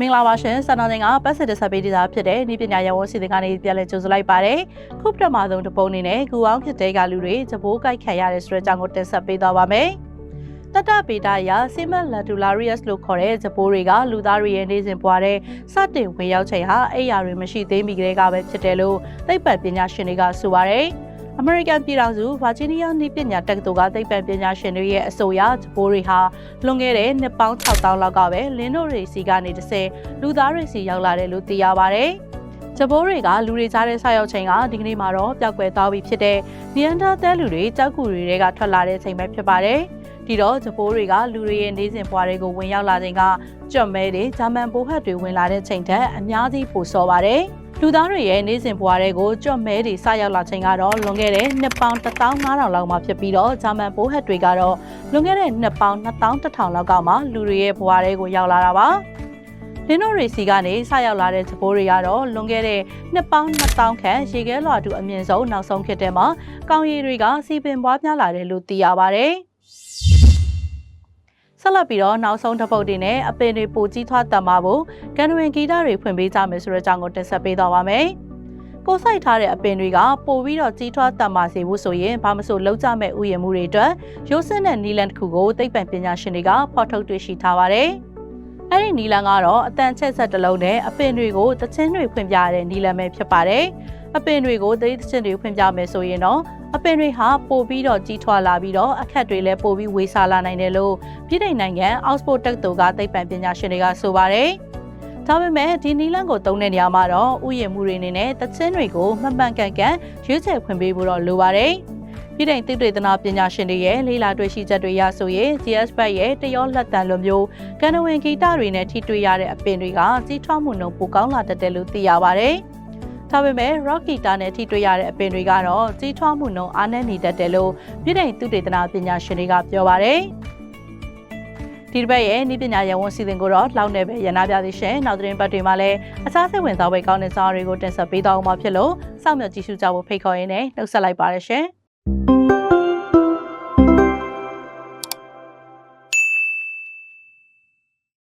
မင်္ဂလာပါရှင်စံတော်တင်ကပတ်စစ်တဆက်ပေးနေတာဖြစ်တဲ့ဤပညာရပ်ဝန်းစီစဉ်ကနေပြန်လည်ကြိုဆိုလိုက်ပါတယ်ခုပထမဆုံးတပုံအနေနဲ့ဂူအောင်ဖြစ်တဲ့ကလူတွေသဘောကြိုက်ခံရတဲ့ဆိုတဲ့အကြောင်းကိုတင်ဆက်ပေးသွားပါမယ် တတပေတာယာဆီမက်လာဒူလာရီယပ်လို့ခေါ်တဲ့ဇပိုးတွေကလူသားတွေရဲ့နေစဉ်ပွားတဲ့စတင်ဝင်ရောက်ချိန်ဟာအိယာတွေမရှိသေးမီကလေးကပဲဖြစ်တယ်လို့သိပ္ပံပညာရှင်တွေကဆိုပါတယ်အမေရိကန်ပြည်ထောင်စုဗာဂျီးနီးယားနေပညာတက္ကသိုလ်ကသိပ္ပံပညာရှင်တွေရဲ့အဆိုအရဂျပိုးတွေဟာလွန်ခဲ့တဲ့နှစ်ပေါင်း6000လောက်ကပဲလင်းတို့တွေစီကနေတစ်ဆယ်လူသားတွေစီရောက်လာတယ်လို့သိရပါတယ်။ဂျပိုးတွေကလူတွေကြားတဲ့ဆောက်ရောက်ချိန်ကဒီကနေ့မှာတော့ပျောက်ကွယ်သွားပြီဖြစ်တဲ့နီယန်တာသဲလူတွေကြောက်ကူတွေကထွက်လာတဲ့ချိန်ပဲဖြစ်ပါတယ်။ ဒီတော့ဂျပိုးတွေကလူတွေရဲ့နေစဉ်ဘွားတွေကိုဝင်ရောက်လာချိန်ကကြွတ်မဲတွေဂျာမန်ဘိုးဟတ်တွေဝင်လာတဲ့ချိန်ထက်အများကြီးပိုစောပါတယ်။လူသားတွေရဲ့နေစဉ်ဘွားတွေကိုကြွတ်မဲတွေစရောက်လာချိန်ကတော့လွန်ခဲ့တဲ့နှစ်ပေါင်း15000လောက်မှဖြစ်ပြီးတော့ဂျာမန်ဘိုးဟတ်တွေကတော့လွန်ခဲ့တဲ့နှစ်ပေါင်း2100လောက်ကမှလူတွေရဲ့ဘွားတွေကိုရောက်လာတာပါလင်းတို့ရီစီကနေစရောက်လာတဲ့သဘောတွေကတော့လွန်ခဲ့တဲ့နှစ်ပေါင်း2000ခန့်ရေခဲလွှာတူအမြင့်ဆုံးနောက်ဆုံးဖြစ်တဲ့မှာကောင်းရည်တွေကစီပင်ပွားများလာတယ်လို့သိရပါတယ် ဆက်လက်ပြီးတော့နောက်ဆုံးတစ်ပုတ်တင်နဲ့အပင်တွေပိုကြီးထွားတတ်မှာဖို့ကန်ဝင်ဂီတတွေဖွင့်ပေးကြမယ်ဆိုတဲ့အကြောင်းကိုတင်ဆက်ပေးသွားပါမယ်။ကိုစိုက်ထားတဲ့အပင်တွေကပိုပြီးတော့ကြီးထွားတတ်မှာစေဖို့ဆိုရင်ဘာမဆိုလောက်ကြမဲ့ဥယျာဉ်မှုတွေအတွက်ရိုးစင်းတဲ့နီလန်တစ်ခုကိုသိပ္ပံပညာရှင်တွေကဖော်ထုတ်တွေ့ရှိထားပါတယ်။အဲ့ဒီနီလန်ကတော့အတန်ချက်ဆက်တစ်လုံးနဲ့အပင်တွေကိုတချင်းတွေဖွင့်ပြရတဲ့နီလန်ပဲဖြစ်ပါတယ်။အပင်တွေကိုသတိတချင်းတွေဖွင့်ပြမယ်ဆိုရင်တော့အပင်တွေဟာပိုပြီးတော့ကြီးထွားလာပြီးတော့အခက်တွေလည်းပိုပြီးဝေစားလာနိုင်တယ်လို့ပြည်ထိုင်နိုင်ငံအောက်စဖို့တက္ကသိုလ်ကသိပ္ပံပညာရှင်တွေကဆိုပါတယ်။ဒါပေမဲ့ဒီနီလန်ကိုသုံးတဲ့နေရာမှာတော့ဥယျာဉ်မှုတွေအနေနဲ့တချင်းတွေကိုမှန်မှန်ကန်ကန်ရွေးချယ်ဖွင့်ပေးဖို့တော့လိုပါတယ်။ပြည်ထိုင်သိပ္ပံသနာပညာရှင်တွေရဲ့လေးလာတွေ့ရှိချက်တွေရဆိုရင် GS ဘတ်ရဲ့တရောလက်တန်လိုမျိုးကန်နဝင်ဂီတတွေနဲ့ထိတွေ့ရတဲ့အပင်တွေကကြီးထွားမှုနှုန်းပိုကောင်းလာတတ်တယ်လို့သိရပါတယ်။ ဒါပေမဲ့ rock guitar နဲ့ထိတွေ့ရတဲ့အပင်တွေကတော့ကြီးထွားမှုနှုန်းအားနည်းနေတတ်တယ်လို့ပြည်ထိုင်သုတေသနပညာရှင်တွေကပြောပါတယ်။ဒီတစ်ပတ်ရဲ့ဤပညာရပ်ဝန်စီစဉ်ကိုတော့လောက်နေပဲရနာပြသေးရှင်နောက်သတင်းပတ်တွေမှာလည်းအခြားစိတ်ဝင်စားဖွယ်ကောင်းတဲ့စာအုပ်တွေကိုတင်ဆက်ပေးသွားအောင်မှာဖြစ်လို့စောင့်မျှော်ကြည့်ရှုကြဖို့ဖိတ်ခေါ်ရင်းနဲ့နှုတ်ဆက်လိုက်ပါရရှင်။